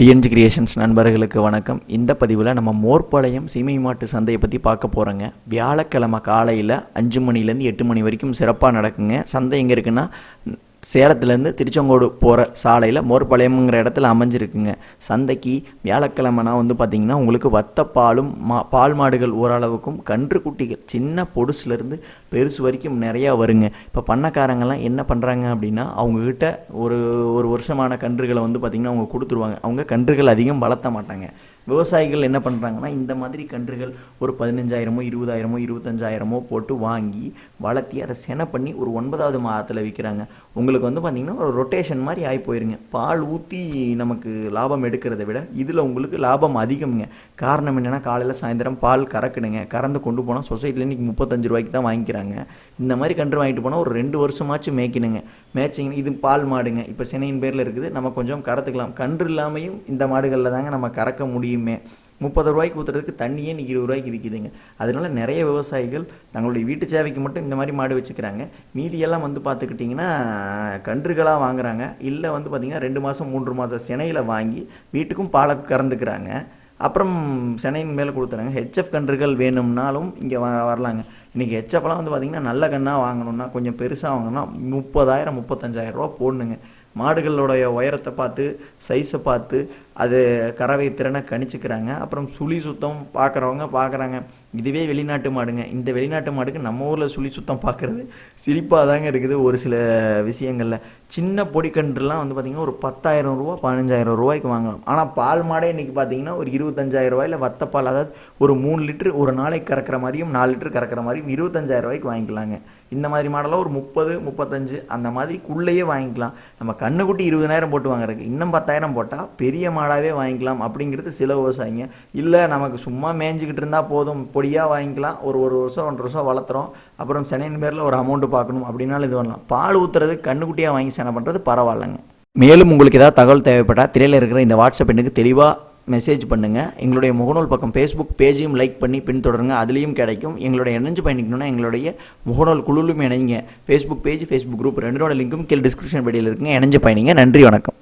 TNG creations நண்பர்களுக்கு வணக்கம். இந்த பதிவில் நம்ம மோர்பாளையம் சீமை மாட்டு சந்தையை பற்றி பார்க்க போகிறோங்க வியாழக்கிழமை காலையில் அஞ்சு மணிலேருந்து எட்டு மணி வரைக்கும் சிறப்பாக நடக்குங்க. சந்தை எங்கே இருக்குன்னா சேலத்துலேருந்து திருச்செங்கோடு போகிற சாலையில் மோர்பாளையம்ங்கிற இடத்துல அமைஞ்சிருக்குங்க. சந்தைக்கு வியாழக்கிழமைனா வந்து பார்த்திங்கன்னா உங்களுக்கு வத்த பாலும் மா பால் மாடுகள் ஓரளவுக்கும் கன்று குட்டிகள் சின்ன பொடுசுலேருந்து பெருசு வரைக்கும் நிறையா வருங்க. இப்போ பண்ணக்காரங்கெல்லாம் என்ன பண்ணுறாங்க அப்படின்னா அவங்கக்கிட்ட ஒரு ஒரு வருஷமான கன்றுகளை வந்து பார்த்திங்கன்னா அவங்க கொடுத்துருவாங்க. அவங்க கன்றுகள் அதிகம் வளர்த்த மாட்டாங்க. விவசாயிகள் என்ன பண்ணுறாங்கன்னா இந்த மாதிரி கன்றுகள் ஒரு பதினஞ்சாயிரமோ இருபதாயிரமோ இருபத்தஞ்சாயிரமோ போட்டு வாங்கி வளர்த்தி அதை செனை பண்ணி ஒரு ஒன்பதாவது மாதத்தில் விற்கிறாங்க உங்களுக்கு வந்து பார்த்திங்கன்னா ஒரு ரொட்டேஷன் மாதிரி ஆகி போயிருங்க. பால் ஊற்றி நமக்கு லாபம் எடுக்கிறத விட இதில் உங்களுக்கு லாபம் அதிகம்ங்க. காரணம் என்னென்னா காலையில் சாயந்தரம் பால் கறக்குடுங்க கறந்து கொண்டு போனால் சொசைட்டியில் இன்றைக்கி முப்பத்தஞ்சு ரூபாய்க்கு தான் வாங்கிக்கிறாங்க. இந்த மாதிரி கன்று வாங்கிட்டு போனால் ஒரு ரெண்டு வருஷமாச்சும் மேய்க்கணுங்க. மேய்ச்சிங்க இது பால் மாடுங்க. இப்போ சினையின் பேரில் இருக்குது. நம்ம கொஞ்சம் கறத்துக்கலாம். கன்று இல்லாமையும் இந்த மாடுகளில் தாங்க நம்ம கறக்க முடியும். முப்பது ரூபாய்க்கு ஊற்றுறதுக்கு தண்ணியே இன்றைக்கி இருபது ரூபாய்க்கு விற்கிதுங்க அதனால் நிறைய விவசாயிகள் தங்களுடைய வீட்டு சேவைக்கு மட்டும் இந்த மாதிரி மாடு வச்சுக்கிறாங்க. மீதியெல்லாம் வந்து பார்த்துக்கிட்டிங்கன்னா கன்றுகளாக வாங்குறாங்க. இல்லை வந்து பார்த்திங்கன்னா ரெண்டு மாதம் மூன்று மாதம் சினையில் வாங்கி வீட்டுக்கும் பாலை கறந்துக்கிறாங்க. அப்புறம் சென்னையின் மேலே கொடுத்துறாங்க. ஹெச்எஃப் கன்றுகள் வேணும்னாலும் இங்கே வ வரலாங்க. இன்றைக்கி ஹெச்எஃப்லாம் வந்து பார்த்திங்கன்னா நல்ல கண்ணாக வாங்கணும்னா கொஞ்சம் பெருசாக வாங்கணும்னா முப்பதாயிரம் முப்பத்தஞ்சாயிரம் ரூபா போடணுங்க. மாடுகளுடைய உயரத்தை பார்த்து சைஸை பார்த்து அது கறவை திறனை கணிச்சுக்கிறாங்க. அப்புறம் சுழி சுத்தம் பார்க்குறவங்க பார்க்குறாங்க இதுவே வெளிநாட்டு மாடுங்க. இந்த வெளிநாட்டு மாடுக்கு நம்ம ஊரில் சுழி சுத்தம் பார்க்குறது சிரிப்பாக தாங்க இருக்குது ஒரு சில விஷயங்களில். சின்ன பொடிக்கன்றுலாம் வந்து பார்த்திங்கன்னா ஒரு பத்தாயிரம் ரூபா பதினஞ்சாயிரம் ரூபாய்க்கு வாங்கலாம். ஆனால் பால் மாடே இன்றைக்கி பார்த்தீங்கன்னா ஒரு இருபத்தஞ்சாயிரம் ரூபாயில் வத்தப்பால் அதாவது ஒரு மூணு லிட்டரு ஒரு நாளைக்கு கறக்கிற மாதிரியும் நாலு லிட்டரு கறக்கிற மாதிரியும் இருபத்தஞ்சாயிரம் ரூபாய்க்கு வாங்கிக்கலாங்க. இந்த மாதிரி மாடலாம் ஒரு முப்பது முப்பத்தஞ்சு அந்த மாதிரிக்குள்ளேயே வாங்கிக்கலாம். நம்ம கண்ணுக்குட்டி இருபதாயிரம் போட்டு வாங்குறதுக்கு. இன்னும் பத்தாயிரம் போட்டால் பெரிய மாடாகவே வாங்கிக்கலாம் அப்படிங்கிறது சில விவசாயிங்க. இல்லை நமக்கு சும்மா மேய்ஞ்சிக்கிட்டு இருந்தால் போதும். பொடியாக வாங்கிக்கலாம். ஒரு ஒரு வருஷம் ஒன்றரை வருஷம் வளர்த்துறோம். அப்புறம் சென்னையின் பேரில் ஒரு அமௌண்ட்டு பார்க்கணும் அப்படின்னாலும் இது பண்ணலாம். பால் ஊற்றுறது கண்ணுக்குட்டியாக வாங்கி செனை பண்ணுறது பரவாயில்லைங்க. மேலும் உங்களுக்கு ஏதாவது தகவல் தேவைப்பட்டால் திரையில் இருக்கிற இந்த வாட்ஸ்அப் எண்ணுக்கு தெளிவாக மெசேஜ் பண்ணுங்கள் எங்களுடைய முகநூல் பக்கம் ஃபேஸ்புக் பேஜையும் லைக் பண்ணி பின்தொடருங்க. அதுலேயும் கிடைக்கும். எங்களுடைய இணைஞ்சு பயணிக்கணும்னா எங்களுடைய முகநூல் குழுவிலும் இணைங்க. ஃபேஸ்புக் பேஜ் ஃபேஸ்புக் குரூப் ரெண்டோட லிங்க்கும் கீழே டிஸ்கிரிப்ஷன் படியில் இருக்குங்க. இணைஞ்சு பயணிங்க. நன்றி வணக்கம்.